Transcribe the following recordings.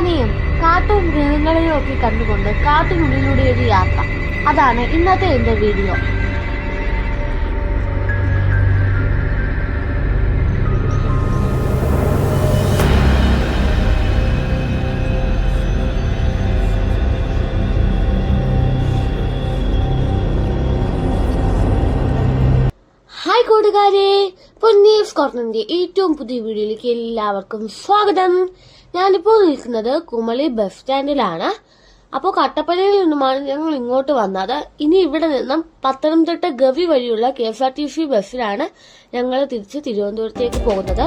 ആനയും കാട്ടും മൃഗങ്ങളെയും ഒക്കെ കണ്ടുകൊണ്ട് കാട്ടിനുള്ളിലൂടെ ഒരു യാത്ര. അതാണ് ഇന്നത്തെ എന്റെ വീഡിയോ. പൊന്നീസ് ഏറ്റവും പുതിയ വീഡിയോയിലേക്ക് എല്ലാവർക്കും സ്വാഗതം. ഞാനിപ്പോൾ നിൽക്കുന്നത് കുമളി ബസ് സ്റ്റാൻഡിലാണ്. അപ്പോൾ കട്ടപ്പനയിൽ നിന്നുമാണ് ഞങ്ങൾ ഇങ്ങോട്ട് വന്നത്. ഇനി ഇവിടെ നിന്നും പത്തനംതിട്ട ഗവി വഴിയുള്ള K S R T C ബസ്സിലാണ് ഞങ്ങൾ തിരിച്ച് തിരുവനന്തപുരത്തേക്ക് പോകുന്നത്.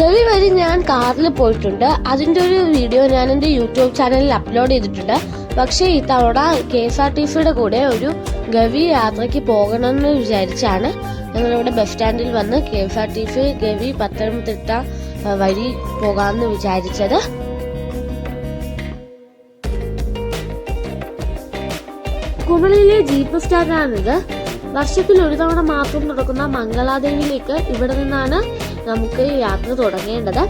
ഗവി വഴി ഞാൻ കാറിൽ പോയിട്ടുണ്ട്. അതിന്റെ ഒരു വീഡിയോ ഞാൻ എന്റെ യൂട്യൂബ് ചാനലിൽ അപ്ലോഡ് ചെയ്തിട്ടുണ്ട്. പക്ഷേ ഇത്തവണ കെ എസ് ആർ ടി സിയുടെ കൂടെ ഒരു ഗവി യാത്രയ്ക്ക് പോകണമെന്ന് വിചാരിച്ചാണ് ഞങ്ങളിവിടെ ബസ് സ്റ്റാൻഡിൽ വന്ന് K S R T C Gavi Pathanamthitta വഴി പോകാമെന്ന് വിചാരിച്ചത്. കുമളിയിലെ ജീപ്പ് സ്റ്റാൻഡാണിത്. വർഷത്തിൽ ഒരു തവണ മാത്രം നടക്കുന്ന മംഗളാദേവിയിലേക്ക് ഇവിടെ നിന്നാണ് നമുക്ക് യാത്ര തുടങ്ങേണ്ടത്.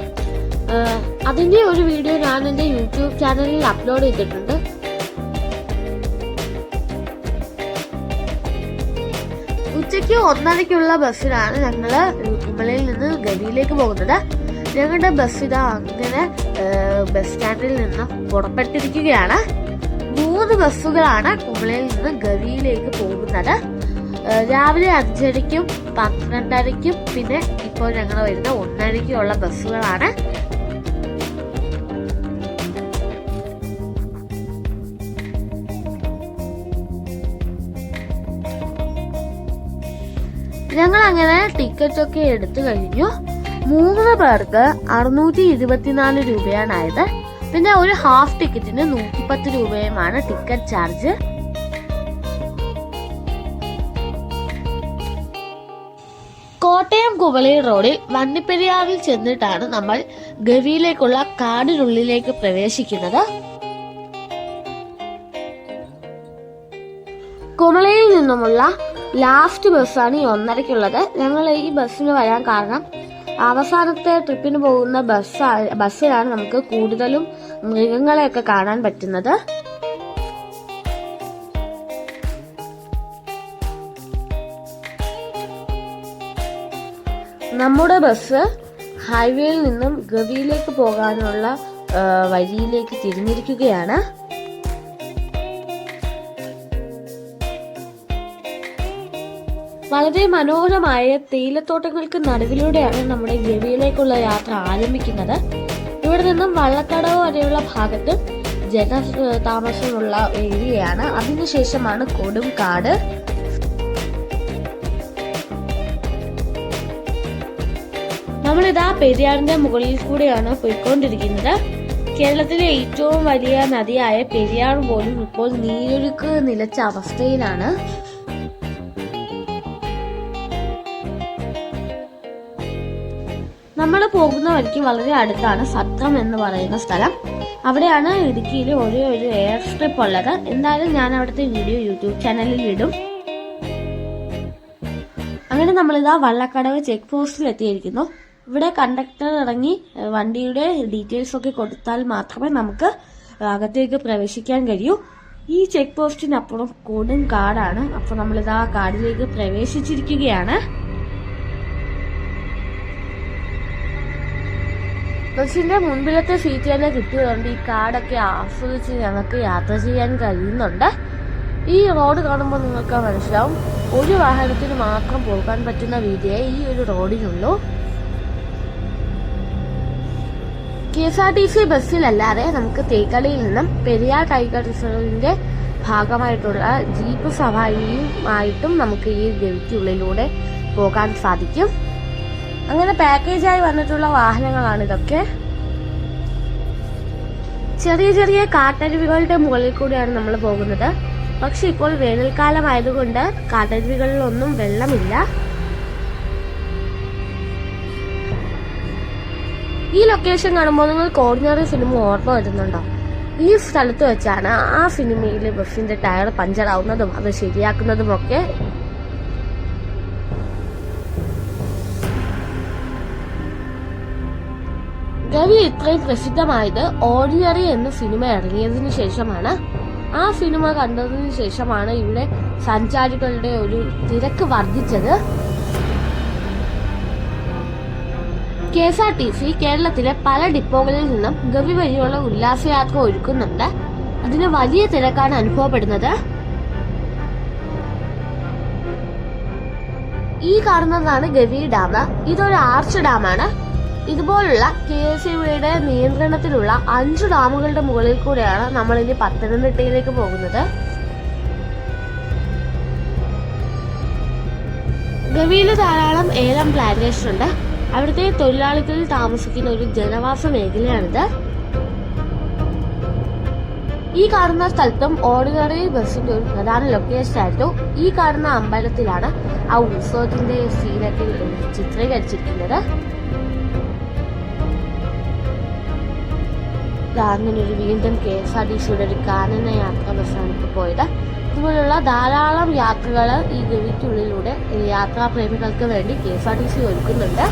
അതിന്റെ ഒരു വീഡിയോ ഞാൻ എന്റെ യൂട്യൂബ് ചാനലിൽ അപ്ലോഡ് ചെയ്തിട്ടുണ്ട്. ഉച്ചയ്ക്ക് ഒന്നരയ്ക്കുള്ള ബസ്സിലാണ് ഞങ്ങൾ കുമളിയിൽ നിന്ന് ഗവിയിലേക്ക് പോകുന്നത്. ഞങ്ങളുടെ ബസ് ഇതാ അങ്ങനെ ബസ് സ്റ്റാൻഡിൽ നിന്ന് പുറപ്പെട്ടിരിക്കുകയാണ്. മൂന്ന് ബസ്സുകളാണ് കുമളിയിൽ നിന്ന് ഗവിയിലേക്ക് പോകുന്നത്. രാവിലെ അഞ്ചരയ്ക്കും പന്ത്രണ്ടരയ്ക്കും പിന്നെ ഇപ്പോൾ ഞങ്ങൾ വരുന്ന ഒന്നരയ്ക്കുള്ള ബസ്സുകളാണ്. ഞങ്ങൾ അങ്ങനെ ടിക്കറ്റ് ഒക്കെ എടുത്തു കഴിഞ്ഞു. മൂന്ന് പേർക്ക് അറുന്നൂറ്റി ഇരുപത്തിനാല് രൂപയാണ് ആയത് പിന്നെ ഒരു ഹാഫ് ടിക്കറ്റിന് നൂറ്റിപ്പത്ത് രൂപയുമാണ് ടിക്കറ്റ് ചാർജ്. കോട്ടയം കുവളി റോഡിൽ വണ്ടിപ്പെരിയാറിൽ ചെന്നിട്ടാണ് നമ്മൾ ഗവിയിലേക്കുള്ള കാടിനുള്ളിലേക്ക് പ്രവേശിക്കുന്നത്. കുമളിയിൽ നിന്നുമുള്ള ലാസ്റ്റ് ബസ്സാണ് ഈ ഒന്നരയ്ക്കുള്ളത്. ഞങ്ങൾ ഈ ബസ്സിന് വരാൻ കാരണം അവസാനത്തെ ട്രിപ്പിന് പോകുന്ന ബസ് ബസ്സിലാണ് നമുക്ക് കൂടുതലും മൃഗങ്ങളെയൊക്കെ കാണാൻ പറ്റുന്നത്. നമ്മുടെ ബസ് ഹൈവേയിൽ നിന്നും ഗവിയിലേക്ക് പോകാനുള്ള വഴിയിലേക്ക് തിരിഞ്ഞിരിക്കുകയാണ്. വളരെ മനോഹരമായ തേയിലത്തോട്ടങ്ങൾക്ക് നടുവിലൂടെയാണ് നമ്മുടെ ഗവിയിലേക്കുള്ള യാത്ര ആരംഭിക്കുന്നത്. ഇവിടെ നിന്നും വള്ളക്കടവ് വരെയുള്ള ഭാഗത്ത് ജന താമസമുള്ള ഏരിയയാണ്. അതിനുശേഷമാണ് കൊടുംകാട്. നമ്മളിതാ പെരിയാറിന്റെ മുകളിൽ കൂടെയാണ് പോയിക്കൊണ്ടിരിക്കുന്നത്. കേരളത്തിലെ ഏറ്റവും വലിയ നദിയായ പെരിയാർ പോലും ഇപ്പോൾ നീരൊഴുക്ക് നിലച്ച അവസ്ഥയിലാണ്. നമ്മൾ പോകുന്ന വഴിക്ക് വളരെ അടുത്താണ് സത്രം എന്ന് പറയുന്ന സ്ഥലം. അവിടെയാണ് ഇടുക്കിയിൽ ഒരേ ഒരു എയർ സ്ട്രിപ്പ് ഉള്ളത്. എന്തായാലും ഞാൻ അവിടുത്തെ വീഡിയോ യൂട്യൂബ് ചാനലിൽ ഇടും. അങ്ങനെ നമ്മളിതാ വള്ളക്കടവ് ചെക്ക് പോസ്റ്റിൽ എത്തിയിരിക്കുന്നു. ഇവിടെ കണ്ടക്ടർ ഇറങ്ങി വണ്ടിയുടെ ഡീറ്റെയിൽസ് ഒക്കെ കൊടുത്താൽ മാത്രമേ നമുക്ക് അകത്തേക്ക് പ്രവേശിക്കാൻ കഴിയൂ. ഈ ചെക്ക് പോസ്റ്റിനപ്പുറം കൊടും കാടാണ്. അപ്പൊ നമ്മളിതാ കാടിലേക്ക് പ്രവേശിച്ചിരിക്കുകയാണ്. ബസ്സിന്റെ മുൻപിലത്തെ സീറ്റ് തന്നെ കിട്ടിയതുകൊണ്ട് ഈ കാടൊക്കെ ആസ്വദിച്ച് ഞങ്ങൾക്ക് യാത്ര ചെയ്യാൻ കഴിയുന്നുണ്ട്. ഈ റോഡ് കാണുമ്പോൾ നിങ്ങൾക്ക് മനസ്സിലാവും ഒരു വാഹനത്തിന് മാത്രം പോകാൻ പറ്റുന്ന വീതിയെ ഈ ഒരു റോഡിനുള്ളൂ K S R T C ബസ്സിലല്ലാതെ നമുക്ക് തേക്കടിയിൽ നിന്നും പെരിയാർ ടൈഗർ റിസർവിന്റെ ഭാഗമായിട്ടുള്ള ജീപ്പ് സവാരിയുമായിട്ടും നമുക്ക് ഈ ഗവിക്കുള്ളിലൂടെ പോകാൻ സാധിക്കും. അങ്ങനെ പാക്കേജായി വന്നിട്ടുള്ള വാഹനങ്ങളാണ് ഇതൊക്കെ. ചെറിയ ചെറിയ കാട്ടരുവികളുടെ മുകളിൽ കൂടിയാണ് നമ്മൾ പോകുന്നത്. പക്ഷെ ഇപ്പോൾ വേനൽക്കാലം ആയതുകൊണ്ട് കാട്ടരുവികളിലൊന്നും വെള്ളമില്ല. ഈ ലൊക്കേഷൻ കാണുമ്പോൾ നിങ്ങൾക്ക് ഓർഡിനറി സിനിമ ഓർമ്മ വരുന്നുണ്ടോ? ഈ സ്ഥലത്ത് വെച്ചാണ് ആ സിനിമയിൽ ബസ്സിന്റെ ടയർ പഞ്ചറാവുന്നതും അത് ശരിയാക്കുന്നതും ഒക്കെ ഗവി ഇത്രയും പ്രസിദ്ധമായത് ഓർഡിനറി എന്ന സിനിമ ഇറങ്ങിയതിന് ശേഷമാണ്. ആ സിനിമ കണ്ടതിന് ശേഷമാണ് ഇവിടെ സഞ്ചാരികളുടെ ഒരു തിരക്ക് വർദ്ധിച്ചത്. K S R T C കേരളത്തിലെ പല ഡിപ്പോകളിൽ നിന്നും ഗവി വഴിയുള്ള ഉല്ലാസയാത്ര ഒരുക്കുന്നുണ്ട്. അതിന് വലിയ തിരക്കാണ് അനുഭവപ്പെടുന്നത്. ഈ കാണുന്നതാണ് ഗവി ഡാം. ഇതൊരു ആർച്ച് ഡാമാണ്. ഇതുപോലുള്ള കെ എസ് ഇയുടെ നിയന്ത്രണത്തിലുള്ള അഞ്ച് ഡാമുകളുടെ മുകളിൽ കൂടെയാണ് നമ്മൾ ഇനി പത്തനംതിട്ടയിലേക്ക് പോകുന്നത്. ഗവിയിൽ ധാരാളം ഏലം പ്ലാന്റേഷൻ ഉണ്ട്. അവിടുത്തെ തൊഴിലാളികൾ താമസിക്കുന്ന ഒരു ജനവാസ മേഖലയാണിത്. ഈ കാണുന്ന സ്ഥലത്തും ഓർഡിനറി ബസിന്റെ ഒരു പ്രധാന ലൊക്കേഷൻ ആയിരുന്നു. ഈ കാണുന്ന അമ്പലത്തിലാണ് ആ ഉത്സവത്തിന്റെ സീനൊക്കെ ചിത്രീകരിച്ചിരിക്കുന്നത്. അങ്ങനെ ഒരു വീണ്ടും കെ എസ് ആർ ടി സിയുടെ ഒരു കാനന യാത്ര ബസ്സാണ് പോയത്. ഇതുപോലുള്ള ധാരാളം യാത്രകൾ ഈ ഗവിക്കുള്ളിലൂടെ യാത്രാ യാത്രാപ്രേമികൾക്ക് വേണ്ടി K S R T C ഒരുക്കുന്നുണ്ട്.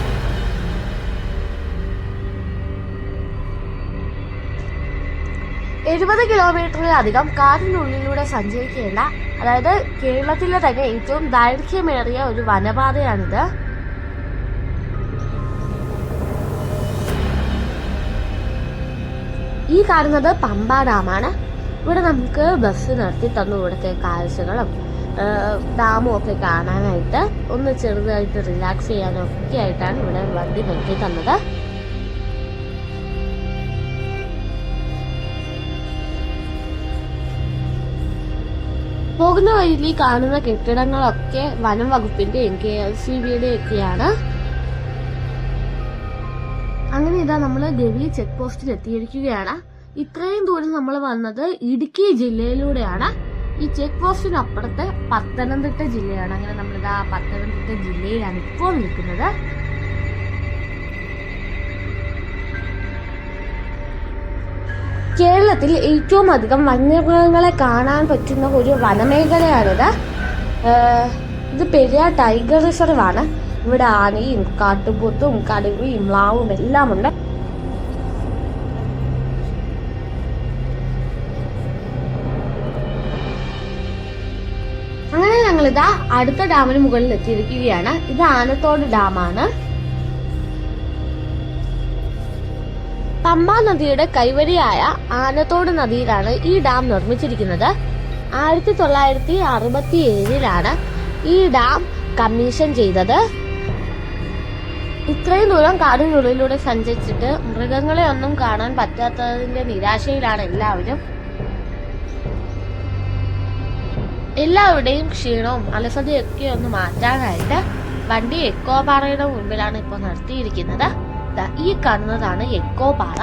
എഴുപത് കിലോമീറ്ററിലധികം കാടിനുള്ളിലൂടെ സഞ്ചരിക്കേണ്ട അതായത് കേരളത്തിലെ തന്നെ ഏറ്റവും ദൈർഘ്യമേറിയ ഒരു വനപാതയാണിത്. ഈ കാണുന്നത് പമ്പ ഡാമാണ്. ഇവിടെ നമുക്ക് ബസ് നിർത്തി തന്നു ഇവിടുത്തെ കാഴ്ചകളും ഡാമും ഒക്കെ കാണാനായിട്ട്. ഒന്ന് ചെറുതായിട്ട് റിലാക്സ് ചെയ്യാനും ഒക്കെ ആയിട്ടാണ് ഇവിടെ വണ്ടി നിർത്തി തന്നത്. പോകുന്ന വഴിയിൽ കാണുന്ന കെട്ടിടങ്ങളൊക്കെ വനം വകുപ്പിന്റെയും കെ എസ് സി ബിയുടെ ഒക്കെയാണ് അങ്ങനെ ഇതാ നമ്മൾ ഗവി ചെക്ക് പോസ്റ്റിൽ എത്തിയിരിക്കുകയാണ്. ഇത്രയും ദൂരം നമ്മൾ വന്നത് ഇടുക്കി ജില്ലയിലൂടെയാണ്. ഈ ചെക്ക് പോസ്റ്റിനപ്പുറത്ത് പത്തനംതിട്ട ജില്ലയാണ്. അങ്ങനെ നമ്മളിതാ പത്തനംതിട്ട ജില്ലയിലാണ് ഇപ്പോൾ നിൽക്കുന്നത്. കേരളത്തിൽ ഏറ്റവും അധികം വന്യമൃഗങ്ങളെ കാണാൻ പറ്റുന്ന ഒരു വനമേഖലയാണിത്. ഇത് പെരിയ ടൈഗർ റിസർവ് ആണ് ഇവിടെ ആനയും കാട്ടുപോത്തും കടുവയും മ്ലാവും എല്ലാം ഉണ്ട്. അങ്ങനെ ഞങ്ങളിതാ അടുത്ത ഡാമിന് മുകളിൽ എത്തിയിരിക്കുകയാണ്. ഇത് ആനത്തോട് ഡാമാണ്. പമ്പ നദിയുടെ കൈവരിയായ ആനത്തോട് നദിയിലാണ് ഈ ഡാം നിർമ്മിച്ചിരിക്കുന്നത്. ആയിരത്തി തൊള്ളായിരത്തി അറുപത്തി ഏഴിലാണ് ഈ ഡാം കമ്മീഷൻ ചെയ്തത്. ഇത്രയും ദൂരം കാടിനുള്ളിലൂടെ സഞ്ചരിച്ചിട്ട് മൃഗങ്ങളെ ഒന്നും കാണാൻ പറ്റാത്തതിന്റെ നിരാശയിലാണ് എല്ലാവരും. എല്ലാവരുടെയും ക്ഷീണവും അലസതയൊക്കെ ഒന്ന് മാറ്റാനായിട്ട് വണ്ടി എക്കോ പാറയുടെ മുൻപിലാണ് ഇപ്പോൾ നിർത്തിയിരിക്കുന്നത്. ഈ കാണുന്നതാണ് എക്കോ പാറ.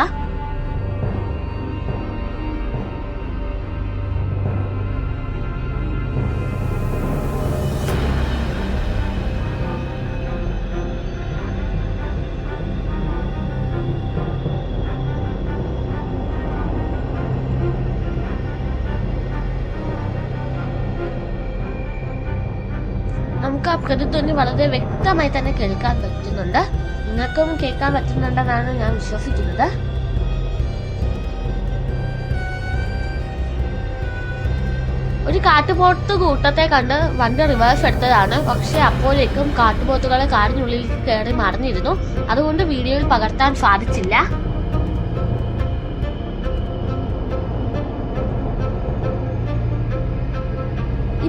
ആ വളരെ വ്യക്തമായി തന്നെ കേൾക്കാൻ പറ്റുന്നുണ്ട്. നിങ്ങൾക്കും കേൾക്കാൻ പറ്റുന്നുണ്ടെന്നാണ് ഞാൻ വിശ്വസിക്കുന്നത്. ഒരു കാട്ടുപോത്ത് കൂട്ടത്തെ കണ്ട് വണ്ടി റിവേഴ്സ് എടുത്തതാണ്. പക്ഷെ അപ്പോഴേക്കും കാട്ടുപോത്തുകളെ കാറിനുള്ളിലേക്ക് കയറി മറിഞ്ഞിരുന്നു. അതുകൊണ്ട് വീഡിയോയിൽ പകർത്താൻ സാധിച്ചില്ല.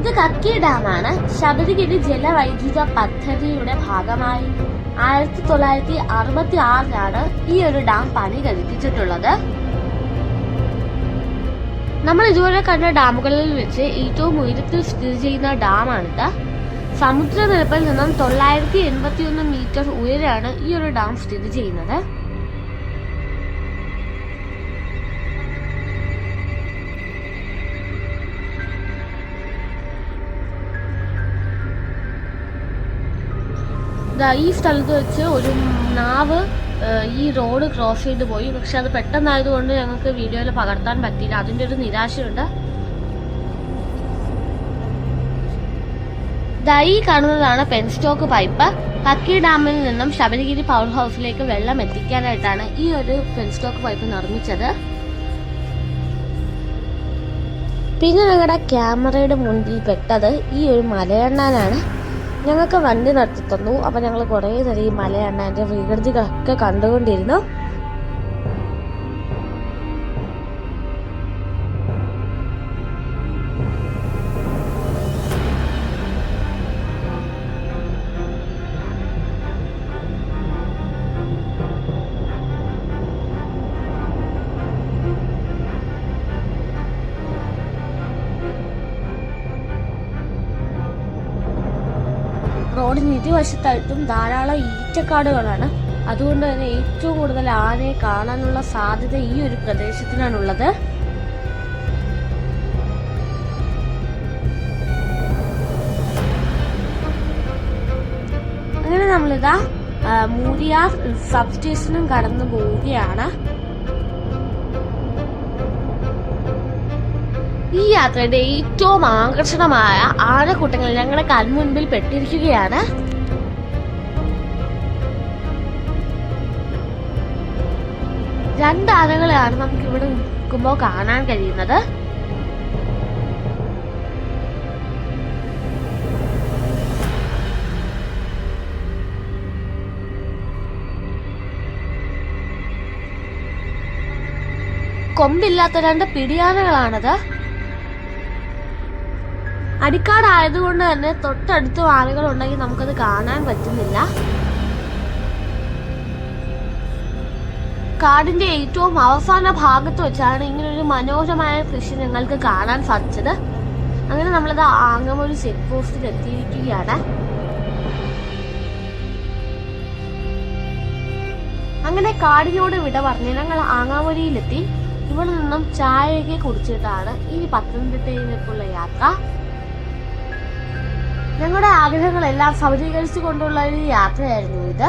ഇത് കക്കി ഡാമാണ്. ശബരിഗിരി ജലവൈദ്യുത പദ്ധതിയുടെ ഭാഗമായി ആയിരത്തി തൊള്ളായിരത്തി അറുപത്തി ആറിലാണ് ഈ ഒരു ഡാം പണി കഴിപ്പിച്ചിട്ടുള്ളത് നമ്മൾ ഇതുവരെ കണ്ട ഡാമുകളിൽ വെച്ച് ഏറ്റവും ഉയരത്തിൽ സ്ഥിതി ചെയ്യുന്ന ഡാമാണിത്. സമുദ്രനിരപ്പിൽ നിന്നും തൊള്ളായിരത്തി എൺപത്തി ഒന്ന് മീറ്റർ ഉയരാണ് ഈ ഒരു ഡാം സ്ഥിതി ചെയ്യുന്നത്. ഈ സ്ഥലത്ത് വെച്ച് ഒരു നാവ് ഈ റോഡ് ക്രോസ് ചെയ്ത് പോയി. പക്ഷെ അത് പെട്ടെന്നായതുകൊണ്ട് ഞങ്ങൾക്ക് വീഡിയോയിൽ പകർത്താൻ പറ്റിയില്ല. അതിന്റെ ഒരു നിരാശയുണ്ട്. ഈ കാണുന്നതാണ് പെൻസ്റ്റോക്ക് പൈപ്പ് കക്കി ഡാമിൽ നിന്നും ശബരിഗിരി പവർ ഹൗസിലേക്ക് വെള്ളം എത്തിക്കാനായിട്ടാണ് ഈ ഒരു പെൻസ്റ്റോക്ക് പൈപ്പ് നിർമ്മിച്ചത്. പിന്നെ ഞങ്ങളുടെ ക്യാമറയുടെ മുന്നിൽ പെട്ടത് ഈ ഒരു മലയണ്ണാനാണ്. ഞങ്ങൾക്ക് വണ്ടി നിർത്തി തന്നു. അപ്പോൾ ഞങ്ങൾ കുറേ നേരം ഈ മലയണ്ണാന്റെ വികൃതികളൊക്കെ കണ്ടുകൊണ്ടിരുന്നു. ഇരുവശത്തായിട്ടും ധാരാളം ഈറ്റക്കാടുകളാണ്. അതുകൊണ്ട് തന്നെ ഏറ്റവും കൂടുതൽ ആനയെ കാണാനുള്ള സാധ്യത ഈ ഒരു പ്രദേശത്തിനാണുള്ളത്. അങ്ങനെ നമ്മളിതാ മൂരിയാർ സബ് സ്റ്റേഷനും കടന്നു പോവുകയാണ്. ഈ യാത്രയുടെ ഏറ്റവും ആകർഷണമായ ആനക്കൂട്ടങ്ങൾ ഞങ്ങളുടെ കൺമുൻപിൽ പെട്ടിരിക്കുകയാണ്. രണ്ട് ആനകളെയാണ് നമുക്ക് ഇവിടെ നിൽക്കുമ്പോൾ കാണാൻ കഴിയുന്നത്. കൊമ്പില്ലാത്ത രണ്ട് പിടിയാനകളാണത്. അടിക്കാടായതുകൊണ്ട് തന്നെ തൊട്ടടുത്ത് ആനകൾ ഉണ്ടെങ്കിൽ നമുക്കത് കാണാൻ പറ്റുന്നില്ല. കാടിന്റെ ഏറ്റവും അവസാന ഭാഗത്ത് വെച്ചാണ് ഇങ്ങനെ ഒരു മനോഹരമായ കൃഷി ഞങ്ങൾക്ക് കാണാൻ സാധിച്ചത്. അങ്ങനെ നമ്മളത് ആങ്ങമൊരു ചെക്ക് പോസ്റ്റിൽ എത്തിയിരിക്കുകയാണ്. അങ്ങനെ കാടിനോട് വിട പറഞ്ഞ് ഞങ്ങൾ ആങ്ങാമൊരിയിലെത്തി ഇവിടെ നിന്നും ചായയൊക്കെ കുടിച്ചിട്ടാണ് ഈ പത്തനംതിട്ടയിലേക്കുള്ള യാത്ര. ഞങ്ങളുടെ ആഗ്രഹങ്ങളെല്ലാം സൗരീകരിച്ചു കൊണ്ടുള്ള ഒരു യാത്രയായിരുന്നു ഇത്.